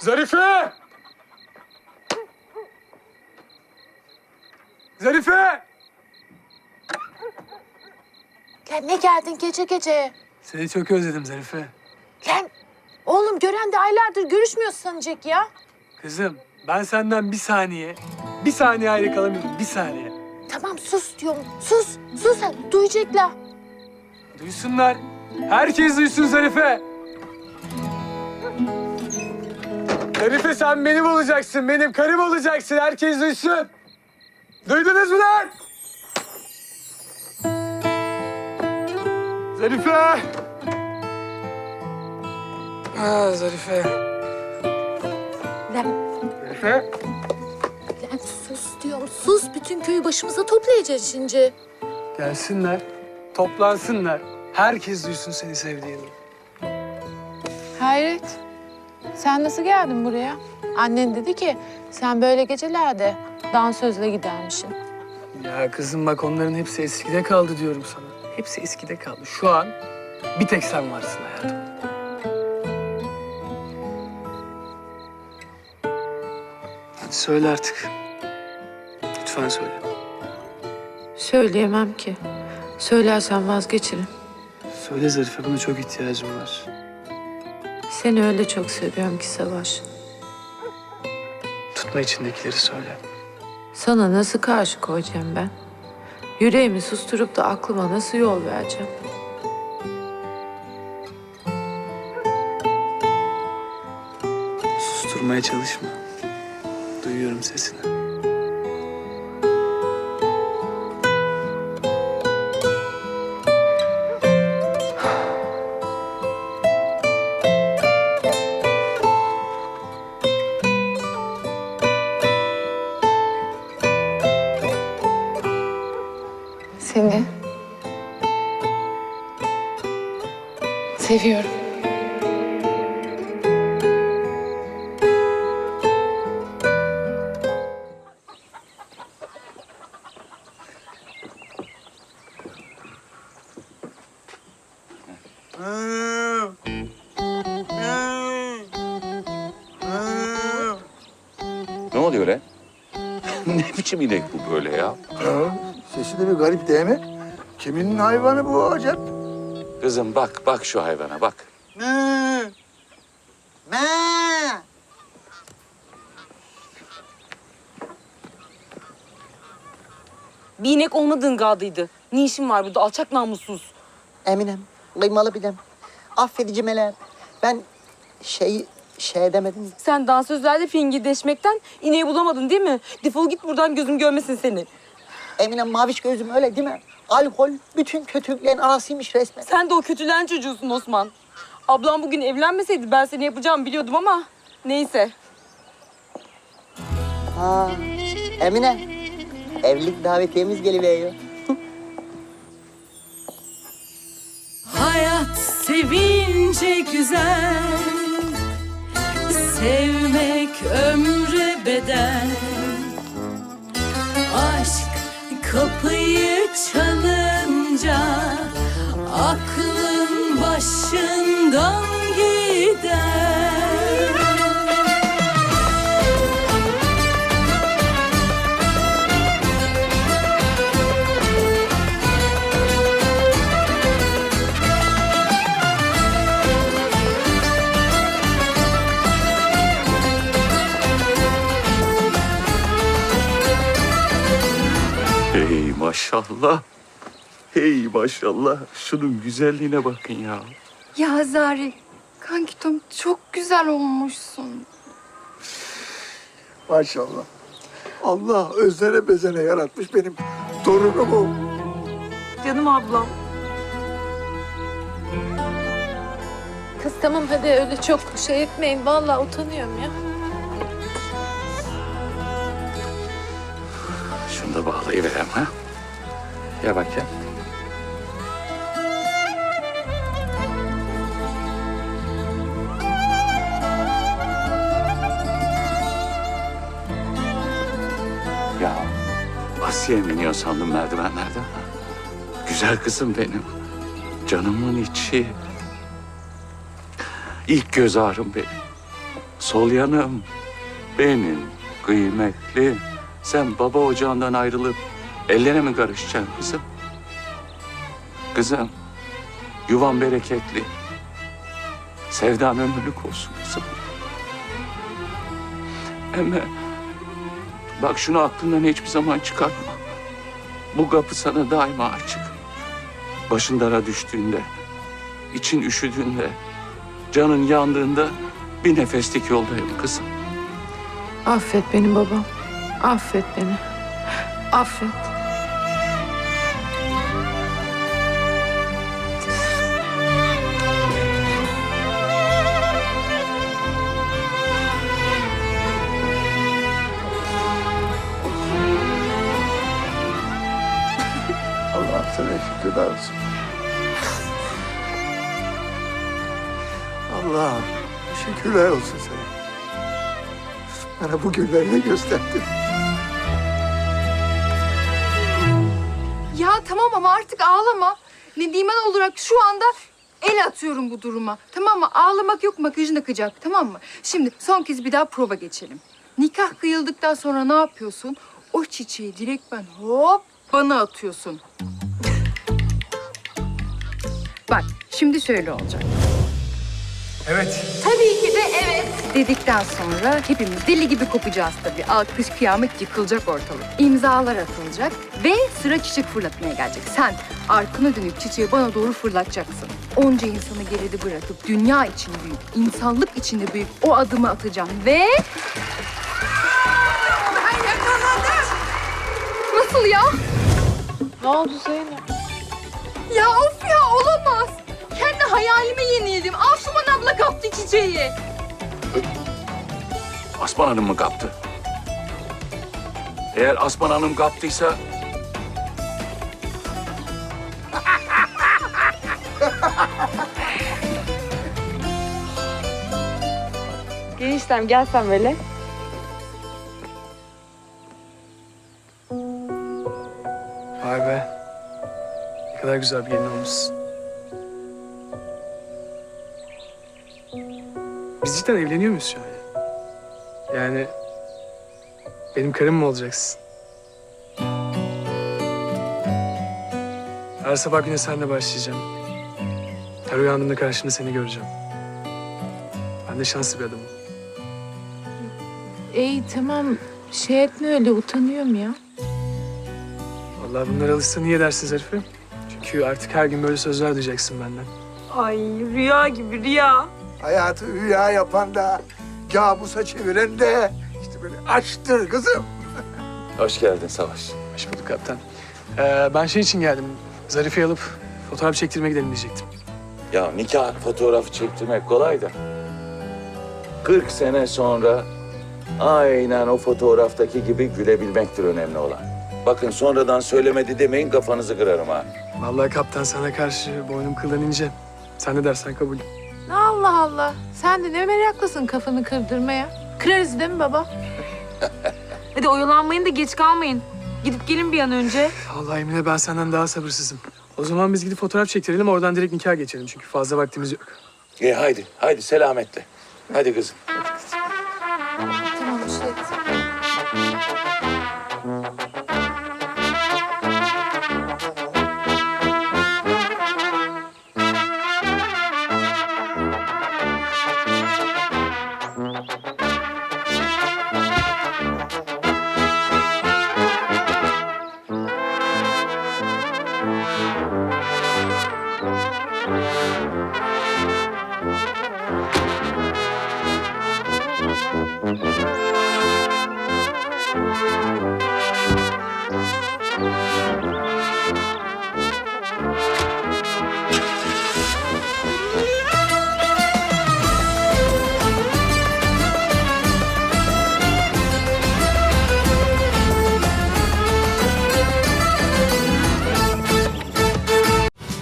Zarife! Zarife! Lan ne geldin gece gece? Seni çok özledim Zarife. Lan oğlum gören de aylardır görüşmüyoruz sanacak ya. Kızım ben senden bir saniye, bir saniye ayrı kalamıyorum. Bir saniye. Tamam sus diyorum. Sus. Sus sen. Duyacaklar. Duysunlar. Herkes duysun Zarife. Zarife sen benim olacaksın, benim karım olacaksın. Herkes duysun. Duydunuz mu lan? Zarife! Ah Zarife. Lan, Zarife. lan sus diyorum. Sus. Bütün köyü başımıza toplayacağız şimdi. Gelsinler, toplansınlar. Herkes duysun seni sevdiğini. Hayret. Sen nasıl geldin buraya? Annen dedi ki sen böyle gecelerde dansözle gidermişsin. Ya kızım bak onların hepsi eskide kaldı diyorum sana. Hepsi eskide kaldı. Şu an bir tek sen varsın hayatım. Hadi söyle artık. Lütfen söyle. Söyleyemem ki. Söylersen vazgeçerim. Söyle Zarife, buna çok ihtiyacım var. Seni öyle çok seviyorum ki Savaş. Tutma içindekileri söyle. Sana nasıl karşı koyacağım ben? Yüreğimi susturup da aklıma nasıl yol vereceğim? Susturmaya çalışma. Duyuyorum sesini. Seviyorum. Ne oluyor lan? ne biçim inek bu böyle ya? Ha, sesi de bir garip değil mi? Kimin hayvanı bu acep? Kızım bak, bak şu hayvana bak. Bir inek olmadığın gadıydı. Ne işin var burada alçak namussuz? Eminem, kıymalı bilem. Affedici melem. Ben şey şey demedim. Sen dansözlerle fingirdeşmekten ineği bulamadın değil mi? Defol git buradan gözüm görmesin seni. Eminem maviş gözüm öyle değil mi? Alkol bütün kötülüklerin anasıymış resmen. Sen de o kötülen çocuğusun Osman. Ablam bugün evlenmeseydi ben seni yapacağımı biliyordum ama neyse. Ha, Emine. Evlilik davetiyemiz geliveriyor. Hayat sevince güzel Sevmek ömre bedel kapıyı çalınca Aklın başından maşallah. Hey maşallah. Şunun güzelliğine bakın ya. Ya Zari, kankitom çok güzel olmuşsun. Maşallah. Allah özlere bezene yaratmış benim torunumu. Canım ablam. Kız tamam hadi öyle çok şey etmeyin. Vallahi utanıyorum ya. Şunu da bağlayıverem ha. Ya bak ya. Ya Asiye mi iniyor sandım merdivenlerden? Güzel kızım benim. Canımın içi. İlk göz ağrım benim. Sol yanım benim kıymetli. Sen baba ocağından ayrılıp ellere mi karışacaksın kızım? Kızım, yuvan bereketli. Sevdan ömürlük olsun kızım. Ama bak şunu aklından hiçbir zaman çıkartma. Bu kapı sana daima açık. Başın dara düştüğünde, için üşüdüğünde, canın yandığında bir nefeslik yoldayım kızım. Affet beni babam. Affet beni. Affet. Sana şükürler olsun. Allah'ım şükürler olsun sana. Bana bu günleri de gösterdin. Ya tamam ama artık ağlama. Nedimen olarak şu anda el atıyorum bu duruma. Tamam mı? Ağlamak yok makyajın akacak tamam mı? Şimdi son kez bir daha prova geçelim. Nikah kıyıldıktan sonra ne yapıyorsun? O çiçeği direkt ben hop bana atıyorsun. Bak şimdi şöyle olacak. Evet. Tabii ki de evet dedikten sonra hepimiz deli gibi kopacağız tabii. Alkış, kıyamet yıkılacak ortalık. İmzalar atılacak ve sıra çiçek fırlatmaya gelecek. Sen arkana dönüp çiçeği bana doğru fırlatacaksın. Onca insanı geride bırakıp dünya için büyük, insanlık için de büyük o adımı atacaksın ve... Ben yakaladım. Nasıl ya? Ne oldu Zeynep? Ya of hayalime yenildim. Asuman abla kaptı çiçeği. Asman Hanım mı kaptı? Eğer Asman Hanım kaptıysa Geniştem gelsen böyle. Vay be. Ne kadar güzel bir gelin olmuşsun. Biz cidden evleniyor muyuz şu an? ya? Yani benim karım mı olacaksın? Her sabah güne seninle başlayacağım. Her uyandığımda karşımda seni göreceğim. Ben de şanslı bir adamım. İyi tamam. Şey etme öyle utanıyorum ya. Vallahi bunlar alışsa niye dersin Zarife? Çünkü artık her gün böyle sözler duyacaksın benden. Ay rüya gibi rüya. Hayatı rüya yapan da, kabusa çeviren de işte böyle aşktır kızım. hoş geldin Savaş. Hoş bulduk kaptan. Ee, ben şey için geldim. Zarife'yi alıp fotoğraf çektirmeye gidelim diyecektim. Ya nikah fotoğrafı çektirmek kolay da. 40 sene sonra aynen o fotoğraftaki gibi gülebilmektir önemli olan. Bakın sonradan söylemedi demeyin kafanızı kırarım ha. Vallahi kaptan sana karşı boynum kıldan ince. Sen ne dersen kabul. Allah Allah. Sen de ne meraklısın kafanı kırdırmaya. Kırarız değil mi baba? Hadi oyalanmayın da geç kalmayın. Gidip gelin bir an önce. Vallahi Emine ben senden daha sabırsızım. O zaman biz gidip fotoğraf çektirelim oradan direkt nikah geçelim çünkü fazla vaktimiz yok. E haydi, haydi selametle. Hadi kızım. Tamam şey